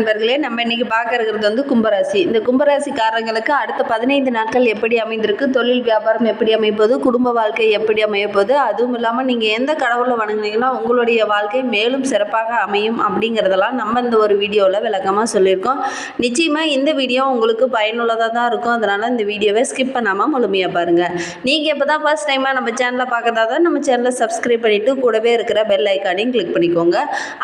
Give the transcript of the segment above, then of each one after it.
நண்பர்களே நம்ம இன்னைக்கு பார்க்க இருக்கிறது வந்து கும்பராசி. இந்த கும்பராசிக்காரங்களுக்கு அடுத்த பதினைந்து நாட்கள் எப்படி அமைந்திருக்கு தொழில் வியாபாரம் எப்படி அமைப்பது குடும்ப வாழ்க்கை எப்படி அமையப்போது அதுவும் இல்லாமல் நீங்கள் எந்த கடவுளை வணங்குனீங்கன்னா உங்களுடைய வாழ்க்கை மேலும் சிறப்பாக அமையும் அப்படிங்கிறதெல்லாம் நம்ம இந்த ஒரு வீடியோவில் விளக்கமாக சொல்லியிருக்கோம். நிச்சயமாக இந்த வீடியோ உங்களுக்கு பயனுள்ளதாக தான் இருக்கும். அதனால் இந்த வீடியோவை ஸ்கிப் பண்ணாமல் முழுமையாக பாருங்கள் நீங்கள் இப்போ தான் ஃபர்ஸ்ட் டைமாக நம்ம சேனலை பார்க்கறதா தான் நம்ம சேனலை சப்ஸ்கிரைப் பண்ணிவிட்டு கூடவே இருக்கிற பெல் ஐக்கானையும் கிளிக் பண்ணிக்கோங்க.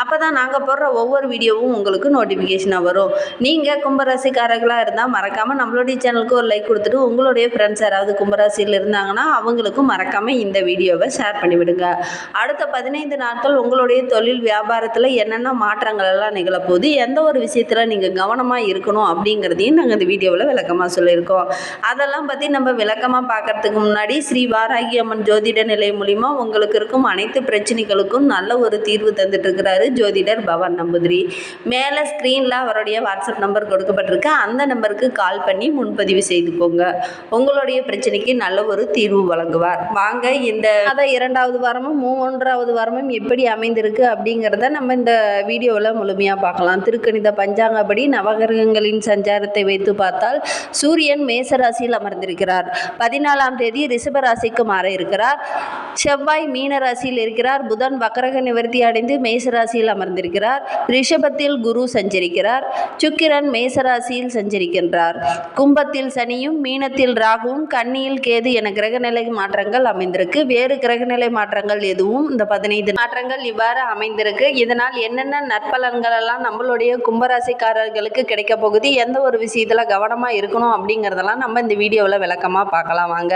அப்போ தான் நாங்கள் போடுற ஒவ்வொரு வீடியோவும் உங்களுக்கு நோட்டிஃபிகேஷனாக வரும். நீங்கள் கும்பராசிக்காரர்களாக இருந்தால் மறக்காமல் நம்மளுடைய சேனலுக்கு ஒரு லைக் கொடுத்துட்டு உங்களுடைய ஃப்ரெண்ட்ஸ் யாராவது கும்பராசியில் இருந்தாங்கன்னா அவங்களுக்கும் மறக்காமல் இந்த வீடியோவை ஷேர் பண்ணிவிடுங்க. அடுத்த பதினைந்து நாட்கள் உங்களுடைய தொழில் வியாபாரத்தில் என்னென்ன மாற்றங்கள் எல்லாம் நிகழப்போகுது எந்த ஒரு விஷயத்தில் நீங்கள் கவனமாக இருக்கணும் அப்படிங்கிறதையும் நாங்கள் இந்த வீடியோவில் விளக்கமாக சொல்லியிருக்கோம். அதெல்லாம் பற்றி நம்ம விளக்கமாக பார்க்கறதுக்கு முன்னாடி ஸ்ரீ வாராகி அம்மன் ஜோதிட நிலை மூலிமா உங்களுக்கு இருக்கும் அனைத்து பிரச்சனைகளுக்கும் நல்ல ஒரு தீர்வு தந்துட்டு இருக்கிறாரு ஜோதிடர் பவன் நம்பூதிரி. மேலே ஸ்க்ரீனில் அவருடைய வாட்ஸ்அப் நம்பர் கொடுக்கப்பட்டிருக்கு. அந்த நம்பருக்கு கால் பண்ணி முன்பதிவு செய்துக்கோங்க. உங்களுடைய பிரச்சனைக்கு நல்ல ஒரு தீர்வு வழங்குவார். வாங்க இந்த அதை இரண்டாவது வாரமும் மூன்றாவது வாரமும் எப்படி அமைந்திருக்கு அப்படிங்கிறத நம்ம இந்த வீடியோவில் முழுமையாக பார்க்கலாம். திருக்கணித பஞ்சாங்கப்படி நவகிரகங்களின் சஞ்சாரத்தை வைத்து பார்த்தால் சூரியன் மேசராசியில் அமர்ந்திருக்கிறார். பதினாலாம் தேதி ரிஷபராசிக்கு மாற இருக்கிறார். செவ்வாய் மீனராசியில் இருக்கிறார். புதன் வக்கரக நிவர்த்தி அடைந்து மேசராசியில் அமர்ந்திருக்கிறார். ரிஷபத்தில் குரு சஞ்சரிக்கிறார். சுக்கிரன் மேசராசியில் சஞ்சரிக்கின்றார். கும்பத்தில் சனியும் மீனத்தில் ராகுவும் கன்னியில் கேது என கிரகநிலை மாற்றங்கள் அமைந்திருக்கு. வேறு கிரகநிலை மாற்றங்கள் எதுவும் இந்த பதினைந்து மாற்றங்கள் இவ்வாறு அமைந்திருக்கு. இதனால் என்னென்ன நற்பலன்கள் எல்லாம் நம்மளுடைய கும்பராசிக்காரர்களுக்கு கிடைக்க போகுது எந்த ஒரு விஷயத்தில் கவனமாக இருக்கணும் அப்படிங்கிறதெல்லாம் நம்ம இந்த வீடியோவில் விளக்கமாக பார்க்கலாம் வாங்க.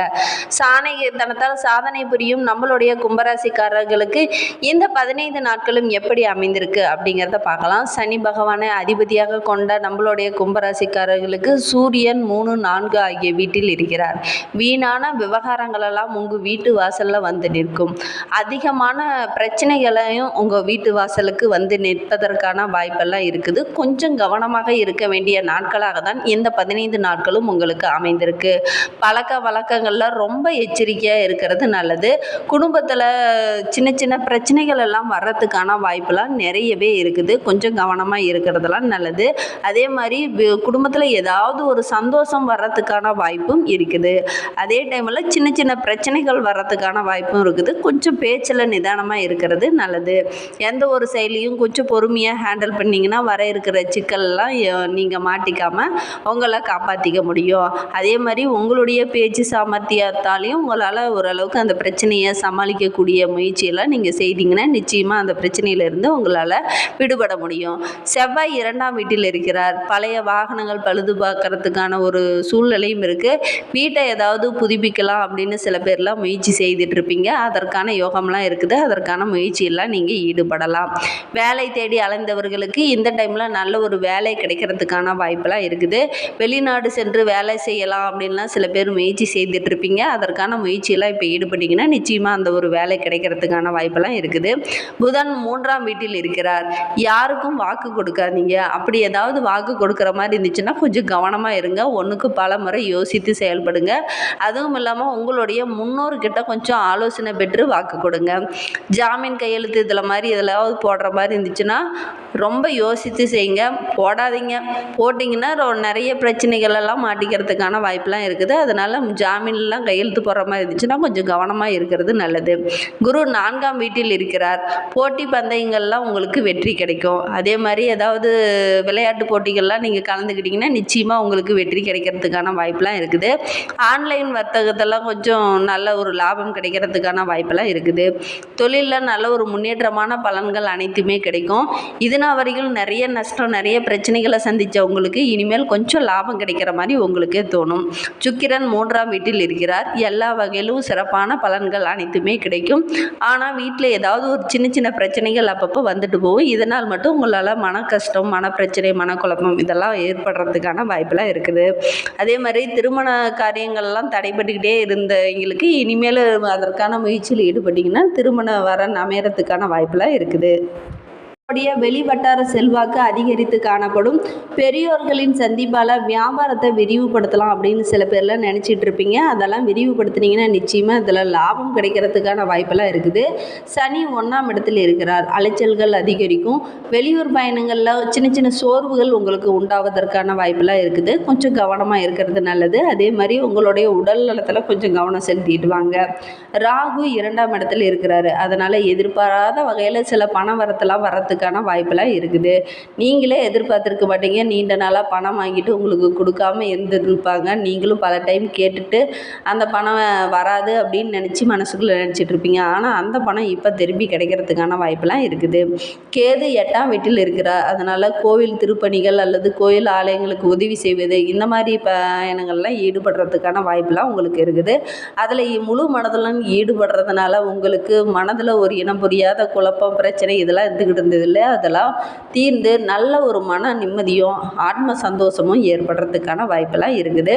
சாணை தனத்தால் சாதனை புரியும் நம்மளுடைய கும்பராசிக்காரர்களுக்கு இந்த பதினைந்து நாட்களும் எப்படி அமைந்திருக்கு அப்படிங்கிறத பார்க்கலாம். சனி பகவானை அதிபதியாக கொண்ட நம்மளுடைய கும்பராசிக்காரர்களுக்கு சூரியன் மூணு நான்கு ஆகிய வீட்டில் இருக்கிறார். வீணான விவகாரங்களெல்லாம் உங்கள் வீட்டு வாசலில் வந்து நிற்கும். அதிகமான பிரச்சனைகளையும் உங்கள் வீட்டு வாசலுக்கு வந்து நிற்பதற்கான வாய்ப்பெல்லாம் இருக்குது. கொஞ்சம் கவனமாக இருக்க வேண்டிய நாட்களாக தான் இந்த பதினைந்து நாட்களும் உங்களுக்கு அமைந்திருக்கு. பழக்க வழக்கங்களில் ரொம்ப எச்சரிக்கையாக இருக்கிறது நல்லது. குடும்பத்தில் சின்ன சின்ன பிரச்சனைகள் எல்லாம் வர்றதுக்கான வாய்ப்பெல்லாம் நிறையவே இருக்குது. கொஞ்சம் கவனமாக இருக்கிறது பண்ணுறதெல்லாம் நல்லது. அதே மாதிரி குடும்பத்தில் ஏதாவது ஒரு சந்தோஷம் வர்றதுக்கான வாய்ப்பும் இருக்குது. அதே டைமில் சின்ன சின்ன பிரச்சனைகள் வர்றதுக்கான வாய்ப்பும் இருக்குது. கொஞ்சம் பேச்சில் நிதானமாக இருக்கிறது நல்லது. எந்த ஒரு செயலியும் கொஞ்சம் பொறுமையாக ஹேண்டில் பண்ணிங்கன்னா வர இருக்கிற சிக்கல்லாம் நீங்கள் மாட்டிக்காமல் உங்களை காப்பாற்றிக்க முடியும். அதே மாதிரி உங்களுடைய பேச்சு சாமர்த்தியத்தாலையும் உங்களால் ஓரளவுக்கு அந்த பிரச்சனையை சமாளிக்கக்கூடிய முயற்சியெல்லாம் நீங்கள் செய்தீங்கன்னா நிச்சயமாக அந்த பிரச்சனையிலேருந்து உங்களால் விடுபட முடியும். செவ்வாய் இரண்டாம் வீட்டில் இருக்கிறார். பழைய வாகனங்கள் பழுது பார்க்கறதுக்கான ஒரு சூழ்நிலையும் இருக்குது வீட்டை ஏதாவது புதுப்பிக்கலாம் அப்படின்னு சில பேர்லாம் முயற்சி செய்துட்டு இருப்பீங்க அதற்கான யோகம்லாம் இருக்குது. அதற்கான முயற்சியெல்லாம் நீங்கள் ஈடுபடலாம். வேலை தேடி அலைந்தவர்களுக்கு இந்த டைமில் நல்ல ஒரு வேலை கிடைக்கிறதுக்கான வாய்ப்பெல்லாம் இருக்குது. வெளிநாடு சென்று வேலை செய்யலாம் அப்படின்லாம் சில பேர் முயற்சி செய்துட்டு இருப்பீங்க அதற்கான முயற்சியெல்லாம் இப்போ ஈடுபட்டிங்கன்னா நிச்சயமாக அந்த ஒரு வேலை கிடைக்கிறதுக்கான வாய்ப்பெல்லாம் இருக்குது. புதன் மூன்றாம் வீட்டில் இருக்கிறார். யாருக்கும் வாக்கு கொடுக்காதீங்க. அப்படி ஏதாவது வாக்கு கொடுக்குற மாதிரி இருந்துச்சுன்னா கொஞ்சம் கவனமாக இருங்க. ஒன்றுக்கு பல முறை யோசித்து செயல்படுங்க. அதுவும் இல்லாமல் உங்களுடைய முன்னோர்கிட்ட கொஞ்சம் ஆலோசனை பெற்று வாக்கு கொடுங்க. ஜாமீன் கையெழுத்து இதில் மாதிரி எதுலாவது போடுற மாதிரி இருந்துச்சுன்னா ரொம்ப யோசித்து செய்யுங்க. போடாதீங்க. போட்டிங்கன்னா நிறைய பிரச்சனைகள் எல்லாம் மாட்டிக்கிறதுக்கான வாய்ப்பெலாம் இருக்குது. அதனால் ஜாமீன்லாம் கையெழுத்து போடுற மாதிரி இருந்துச்சுன்னா கொஞ்சம் கவனமாக இருக்கிறது நல்லது. குரு நான்காம் வீட்டில் இருக்கிறார். போட்டி பந்தயங்கள்லாம் உங்களுக்கு வெற்றி கிடைக்கும். அதே மாதிரி ஏதாவது விளையாட்டு போட்டிகள்லாம் நீங்கள் கலந்துக்கிட்டிங்கன்னா நிச்சயமாக உங்களுக்கு வெற்றி கிடைக்கிறதுக்கான வாய்ப்பெலாம் இருக்குது. ஆன்லைன் வர்த்தகத்தெல்லாம் கொஞ்சம் நல்ல ஒரு லாபம் கிடைக்கிறதுக்கான வாய்ப்பெல்லாம் இருக்குது. தொழிலில் நல்ல ஒரு முன்னேற்றமான பலன்கள் அனைத்துமே கிடைக்கும். இதுனா வரைக்கும் நிறைய நஷ்டம் நிறைய பிரச்சனைகளை சந்தித்த உங்களுக்கு இனிமேல் கொஞ்சம் லாபம் கிடைக்கிற மாதிரி உங்களுக்கே தோணும். சுக்கிரன் மூன்றாம் வீட்டில் இருக்கிறார். எல்லா வகையிலும் சிறப்பான பலன்கள் அனைத்துமே கிடைக்கும். ஆனால் வீட்டில் ஏதாவது ஒரு சின்ன சின்ன பிரச்சனைகள் அப்பப்போ வந்துட்டு போகும். இதனால் மட்டும் உங்களால் மன கஷ்டம் மன பிரச்சனை மனக்குழப்பம் இதெல்லாம் ஏற்படுறதுக்கான வாய்ப்பெல்லாம் இருக்குது. அதே மாதிரி திருமண காரியங்கள்லாம் தடைபட்டுக்கிட்டே இருந்தவங்களுக்கு இனிமேல் அதற்கான முயற்சியில் ஈடுபட்டிங்கன்னா திருமண வரன் அமையறதுக்கான வாய்ப்பெல்லாம் இருக்குது. உடைய வெளிவட்டார செல்வாக்கு அதிகரித்து காணப்படும். பெரியோர்களின் சந்திப்பால் வியாபாரத்தை விரிவுபடுத்தலாம் அப்படின்னு சில பேர்லாம் நினச்சிட்டு இருப்பீங்க. அதெல்லாம் விரிவுபடுத்துனீங்கன்னா நிச்சயமாக இதில் லாபம் கிடைக்கிறதுக்கான வாய்ப்பெல்லாம் இருக்குது. சனி ஒன்றாம் இடத்தில் இருக்கிறார். அலைச்சல்கள் அதிகரிக்கும். வெளியூர் பயணங்களில் சின்ன சின்ன சோர்வுகள் உங்களுக்கு உண்டாவதற்கான வாய்ப்பெல்லாம் இருக்குது. கொஞ்சம் கவனமாக இருக்கிறது நல்லது. அதே மாதிரி உங்களுடைய உடல் நலத்தில் கொஞ்சம் கவனம் செலுத்திட்டு வாங்க. ராகு இரண்டாம் இடத்துல இருக்கிறாரு. அதனால் எதிர்பாராத வகையில் சில பண வரத்தெல்லாம் வரத்துக்கான வாய்ப்பெல்லாம் இருக்குது. நீங்களே எதிர்பார்த்துருக்க மாட்டீங்க. நீண்ட நாளாக பணம் வாங்கிட்டு உங்களுக்கு கொடுக்காம இருந்திருப்பாங்க. நீங்களும் பல டைம் கேட்டுட்டு அந்த பணம் வராது அப்படின்னு நினச்சி மனசுக்குள்ளே நினச்சிட்டு இருப்பீங்க. ஆனால் அந்த பணம் இப்போ திரும்பி கிடைக்கிறதுக்கான வாய்ப்பெல்லாம் இருக்குது. கேது எட்டாம் வீட்டில் இருக்கிறார். அதனால் கோவில் திருப்பணிகள் அல்லது கோயில் ஆலயங்களுக்கு உதவி செய்வது இந்த மாதிரி பயணங்கள்லாம் ஈடுபடுறதுக்கான வாய்ப்பெல்லாம் உங்களுக்கு இருக்குது. அதில் முழு மனதிலும் ஈடுபடுறதுனால உங்களுக்கு மனதில் ஒரு இனம் புரியாத குழப்பம் பிரச்சனை இதெல்லாம் இருந்துக்கிட்டு இருந்தது இல்லை அதெல்லாம் தீர்ந்து நல்ல ஒரு மன நிம்மதியும் ஆத்ம சந்தோஷமும் ஏற்படுறதுக்கான வாய்ப்பெல்லாம் இருக்குது.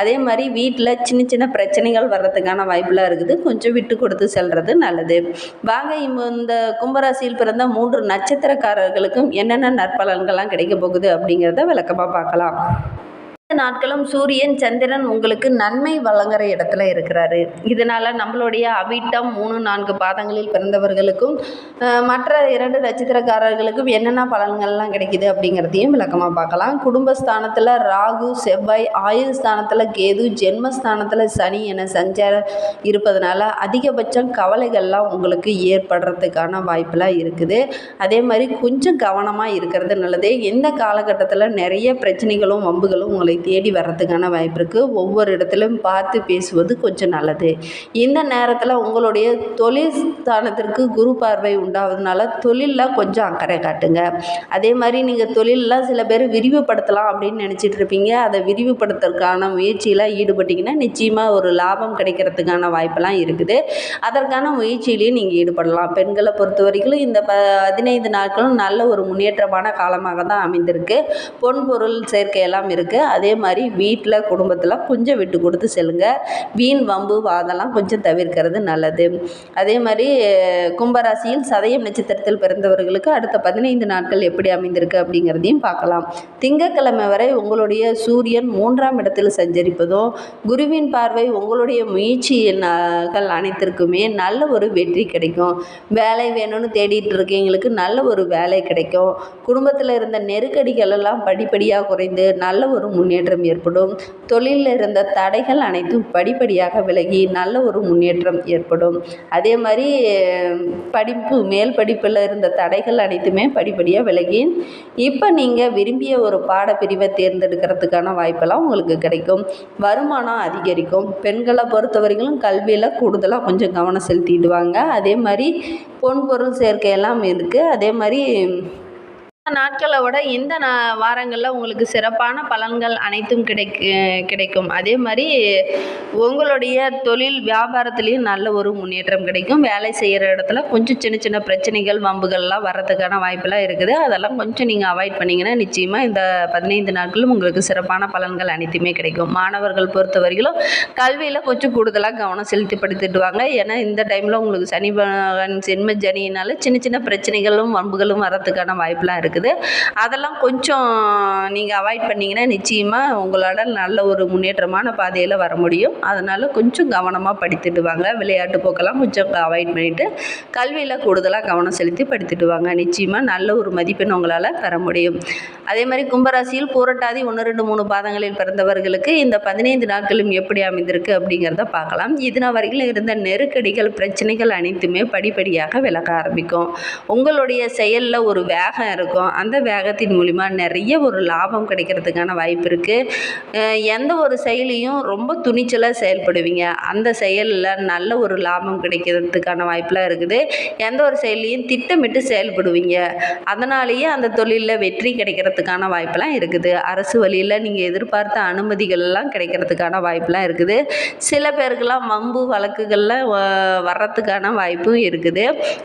அதே மாதிரி வீட்டில் சின்ன சின்ன பிரச்சனைகள் வர்றதுக்கான வாய்ப்பெல்லாம் இருக்குது. கொஞ்சம் விட்டு கொடுத்து செல்வது நல்லது. வாங்க இந்த கும்பராசியில் பிறந்த மூன்று நட்சத்திரக்காரர்களுக்கும் என்னென்ன நற்பலன்கள்லாம் கிடைக்க போகுது அப்படிங்கிறத விளக்கமாக பார்க்கலாம். நாட்களும் சூரியன் சந்திரன் உங்களுக்கு நன்மை வழங்குற இடத்துல இருக்கிறாரு. இதனால் நம்மளுடைய அவிட்டம் மூணு நான்கு பாதங்களில் பிறந்தவர்களுக்கும் மற்ற இரண்டு நட்சத்திரக்காரர்களுக்கும் என்னென்ன பலன்கள்லாம் கிடைக்குது அப்படிங்கிறதையும் விளக்கமாக பார்க்கலாம். குடும்பஸ்தானத்தில் ராகு செவ்வாய் ஆயுள் ஸ்தானத்தில் கேது ஜென்மஸ்தானத்தில் சனி என சஞ்சாரம் இருப்பதனால அதிகபட்சம் கவலைகள்லாம் உங்களுக்கு ஏற்படுறதுக்கான வாய்ப்பெல்லாம் இருக்குது. அதே மாதிரி கொஞ்சம் கவனமாக இருக்கிறது நல்லது. எந்த காலகட்டத்தில் நிறைய பிரச்சனைகளும் வம்புகளும் உங்களை தேடி வர்றதுக்கான வாய்ப்பு இருக்குது ஒவ்வொரு இடத்துலையும் பார்த்து பேசுவது கொஞ்சம் நல்லது. இந்த நேரத்தில் உங்களுடைய தொழில் ஸ்தானத்திற்கு குரு பார்வை உண்டாவதுனால தொழிலில் கொஞ்சம் அக்கறை காட்டுங்க. அதே மாதிரி நீங்கள் தொழிலெலாம் சில பேர் விரிவுபடுத்தலாம் அப்படின்னு நினச்சிட்டு இருப்பீங்க. அதை விரிவுபடுத்துறதுக்கான முயற்சியில் ஈடுபட்டிங்கன்னா நிச்சயமாக ஒரு லாபம் கிடைக்கிறதுக்கான வாய்ப்பெல்லாம் இருக்குது. அதற்கான முயற்சியிலையும் நீங்கள் ஈடுபடலாம். பெண்களை பொறுத்த வரைக்கும் இந்த ப பதினைந்து நாட்களும் நல்ல ஒரு முன்னேற்றமான காலமாக தான் அமைந்திருக்கு. பொன் பொருள் சேர்க்கையெல்லாம் இருக்குது அதே அதே மாதிரி வீட்டில் குடும்பத்தில் கொஞ்சம் விட்டு கொடுத்து செல்லுங்க. வீண் வம்பு வாதெல்லாம் கொஞ்சம் தவிர்க்கிறது நல்லது. அதே மாதிரி கும்பராசியில் சதயம் நட்சத்திரத்தில் பிறந்தவர்களுக்கு அடுத்த பதினைந்து நாட்கள் எப்படி அமைந்திருக்கு அப்படிங்கிறதையும் பார்க்கலாம். திங்கட்கிழமை வரை உங்களுடைய சூரியன் மூன்றாம் இடத்தில் சஞ்சரிப்பதும் குருவின் பார்வை உங்களுடைய முயற்சிகள் அனைத்திற்குமே நல்ல ஒரு வெற்றி கிடைக்கும். வேலை வேணும்னு தேடிட்டு இருக்கீங்களுக்கு நல்ல ஒரு வேலை கிடைக்கும். குடும்பத்தில் இருந்த நெருக்கடிகள் எல்லாம் படிப்படியாக குறைந்து நல்ல ஒரு முன்னேற்றம் முன்னேற்றம் ஏற்படும். தொழிலில் இருந்த தடைகள் அனைத்தும் படிப்படியாக விலகி நல்ல ஒரு முன்னேற்றம் ஏற்படும். அதே மாதிரி படிப்பு மேல் படிப்பில் இருந்த தடைகள் அனைத்துமே படிப்படியாக விலகி இப்போ நீங்கள் விரும்பிய ஒரு பாடப்பிரிவை தேர்ந்தெடுக்கிறதுக்கான வாய்ப்பெல்லாம் உங்களுக்கு கிடைக்கும். வருமானம் அதிகரிக்கும். பெண்களை பொறுத்த வரைக்கும் கல்வியில் கூடுதலாக கொஞ்சம் கவனம் செலுத்திடுவாங்க அதே மாதிரி பொன் பொருள் சேர்க்கையெல்லாம் இருக்குது அதே மாதிரி நாட்களை விட இந்த நா வாரங்களில் உங்களுக்கு சிறப்பான பலன்கள் அனைத்தும் கிடைக்கு கிடைக்கும். அதே மாதிரி உங்களுடைய தொழில் வியாபாரத்துலேயும் நல்ல ஒரு முன்னேற்றம் கிடைக்கும். வேலை செய்கிற இடத்துல கொஞ்சம் சின்ன சின்ன பிரச்சனைகள் வம்புகள்லாம் வர்றதுக்கான வாய்ப்பெல்லாம் இருக்குது. அதெல்லாம் கொஞ்சம் நீங்கள் அவாய்ட் பண்ணிங்கன்னா நிச்சயமாக இந்த பதினைந்து நாட்களும் உங்களுக்கு சிறப்பான பலன்கள் அனைத்துமே கிடைக்கும். மாணவர்கள் பொறுத்த வரைக்கும் கல்வியில் கொஞ்சம் கூடுதலாக கவனம் செலுத்தி படித்துட்டு ஏன்னா இந்த டைமில் உங்களுக்கு சனி பகவான் ஜென்ம ஜனியினால சின்ன சின்ன பிரச்சனைகளும் வம்புகளும் வர்றதுக்கான வாய்ப்பெலாம் இருக்குது. இருக்குது. அதெல்லாம் கொஞ்சம் நீங்கள் அவாய்ட் பண்ணிங்கன்னா நிச்சயமாக உங்களால் நல்ல ஒரு முன்னேற்றமான பாதையில் வர முடியும். அதனால் கொஞ்சம் கவனமாக படித்துட்டு வாங்க. விளையாட்டு போக்கெல்லாம் கொஞ்சம் அவாய்ட் பண்ணிவிட்டு கல்வியில் கூடுதலாக கவனம் செலுத்தி படித்துட்டு வாங்க. நிச்சயமாக நல்ல ஒரு மதிப்பெண் உங்களால் பெற முடியும். அதே மாதிரி கும்பராசியில் பூரட்டாதி ஒன்று ரெண்டு மூணு பாதங்களில் பிறந்தவர்களுக்கு இந்த பதினைந்து நாட்களும் எப்படி அமைந்திருக்கு அப்படிங்கிறத பார்க்கலாம். இதனால் வரைக்கும் இருந்த நெருக்கடிகள் பிரச்சனைகள் அனைத்துமே படிப்படியாக விலக ஆரம்பிக்கும். உங்களுடைய செயலில் ஒரு வேகம் இருக்கும். அந்த வேகத்தின் மூலிமா நிறைய ஒரு லாபம் கிடைக்கிறதுக்கான வாய்ப்பு இருக்குது எந்த ஒரு செயலையும் ரொம்ப துணிச்சலாக செயல்படுவீங்க. அந்த செயலில் நல்ல ஒரு லாபம் கிடைக்கிறதுக்கான வாய்ப்பெலாம் இருக்குது. எந்த ஒரு செயலையும் திட்டமிட்டு செயல்படுவீங்க. அதனாலேயே அந்த தொழிலில் வெற்றி கிடைக்கிறதுக்கான வாய்ப்பெல்லாம் இருக்குது. அரசு வழியில் நீங்கள் எதிர்பார்த்த அனுமதிகள் எல்லாம் கிடைக்கிறதுக்கான வாய்ப்பெலாம் இருக்குது. சில பேருக்கெல்லாம் வம்பு வழக்குகளில் வர்றதுக்கான வாய்ப்பும் இருக்குது.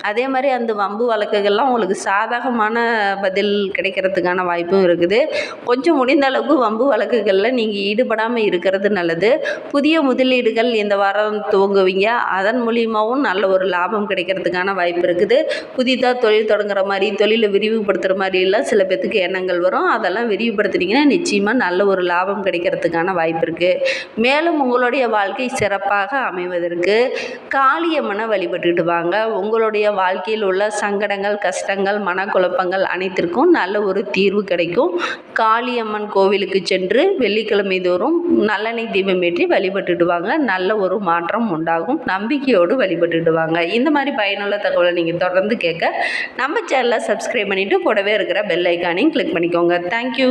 அதே மாதிரி அந்த வம்பு வழக்குகள்லாம் உங்களுக்கு சாதகமான பதில் கிடைக்கிறதுக்கான வாய்ப்பும் இருக்குது. கொஞ்சம் முடிந்த அளவுக்கு வம்பு வழக்குகளில் நீங்கள் ஈடுபடாமல் இருக்கிறது நல்லது. புதிய முதலீடுகள் இந்த வாரம் துவங்குவீங்க. அதன் மூலியமாகவும் நல்ல ஒரு லாபம் கிடைக்கிறதுக்கான வாய்ப்பு இருக்குது. புதிதாக தொழில் தொடங்குற மாதிரி தொழிலை விரிவுபடுத்துகிற மாதிரிலாம் சில பேர்த்துக்கு எண்ணங்கள் வரும். அதெல்லாம் விரிவுபடுத்துனீங்கன்னா நிச்சயமாக நல்ல ஒரு லாபம் கிடைக்கிறதுக்கான வாய்ப்பு இருக்குது மேலும் உங்களுடைய வாழ்க்கை சிறப்பாக அமைவதற்கு காளியம்மனை வழிபட்டுட்டு வாங்க. உங்களுடைய வாழ்க்கையில் உள்ள சங்கடங்கள் கஷ்டங்கள் மனக்குழப்பங்கள் அனைத்திற்கும் நல்ல ஒரு தீர்வு கிடைக்கும். காளியம்மன் கோவிலுக்கு சென்று வெள்ளிக்கிழமை தோறும் நல்லெண்ணெய் தீபம் ஏற்றி வழிபட்டுட்டு வாங்க நல்ல ஒரு மாற்றம் உண்டாகும். நம்பிக்கையோடு வழிபட்டுட்டு வாங்க இந்த மாதிரி பயனுள்ள தகவலை நீங்கள் தொடர்ந்து கேட்க நம்ம சேனலை சப்ஸ்கிரைப் பண்ணிவிட்டு கூடவே இருக்கிற பெல் ஐக்கானையும் கிளிக் பண்ணிக்கோங்க. தேங்க்யூ